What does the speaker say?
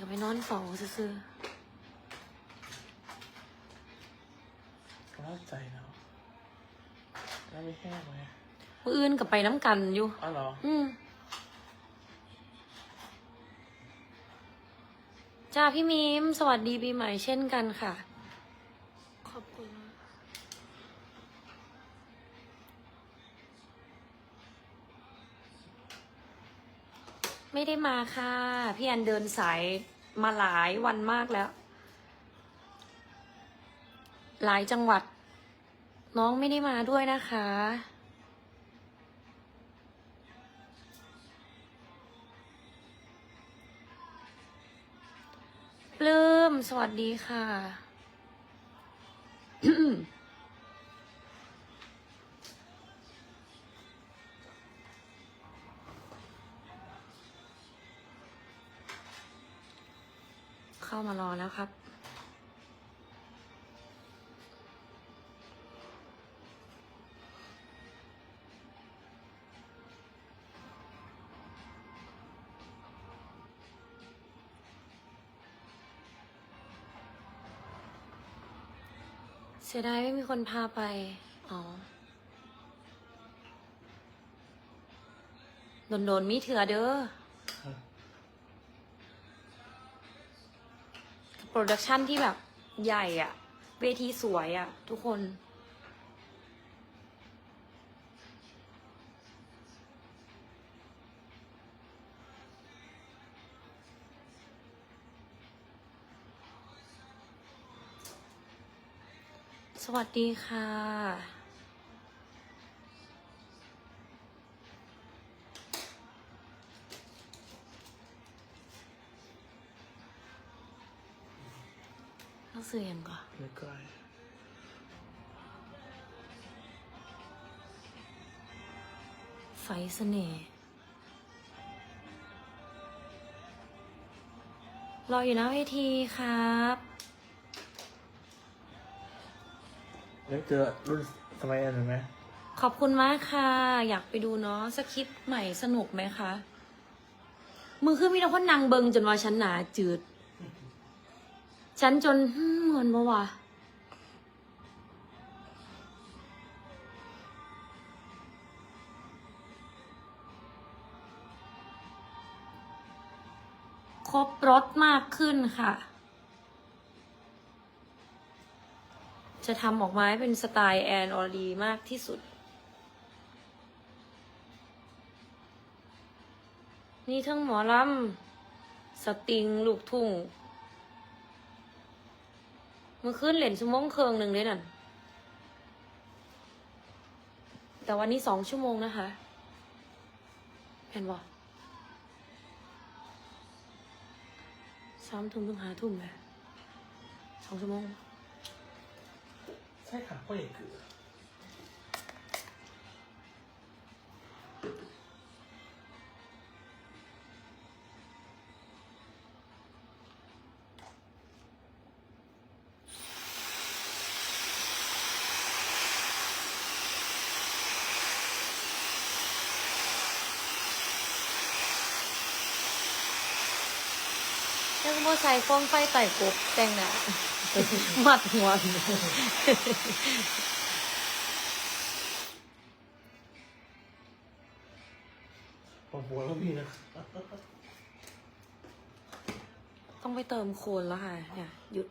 ก็ไปนอนเฝ้าซื่อกำลังใจเนาะแล้วไม่แห้งเลยๆมื้ออื่นก็ไปน้ำกันอยู่ อ้าวเหรออืมจ้าพี่มิมสวัสดีปีใหม่เช่นกันค่ะ ขอบคุณมาก ไม่ได้มาค่ะ พี่แอนเดินสายมาหลายวันมากแล้ว หลายจังหวัด น้องไม่ได้มาด้วยนะคะ ปลื้ม สวัสดีค่ะ เข้ามารอแล้วครับ เสียดายไม่มีคนพาไป อ๋อโดนๆมีเถื่อเด้อ โปรดักชันที่แบบใหญ่อะเวทีสวยอะทุกคน สวัสดีค่ะ ต้องซื้อยังก่อนไม่ใกล้ไฟเสน่ห์รออยู่หน้าเวทีครับแล้วเจอรุ่นสมัยอันไหมขอบคุณมากค่ะ อยากไปดูเนาะสคริปต์ใหม่สนุกไหมคะ มือคือมีแต่คนนางเบิงจนว่าฉันหนาจืด ฉันจนเหมือนบ่วะครบรถมากขึ้นค่ะ จะทำออกมาให้เป็นสไตล์แอนออรีมากที่สุด นี่ทั้งหมอลำสติง ลูกทุ่ง มันขึ้นเหรียญชั่วโมงเคืองหนึ่งเลยนั่นแต่วันนี้สองชั่วโมงนะคะ เห็นบ่สามทุ่มถึงหาทุ่มเลยสองชั่วโมง ใช่ค่ะพ่อใหญ่คือ แล้วก็โมใส่โฟมไฟไต่กบแต่งหน้ามัดหัวผมปวดแล้วพี่นะ ต้องไปเติมโคนแล้วค่ะเนี่ยหยุด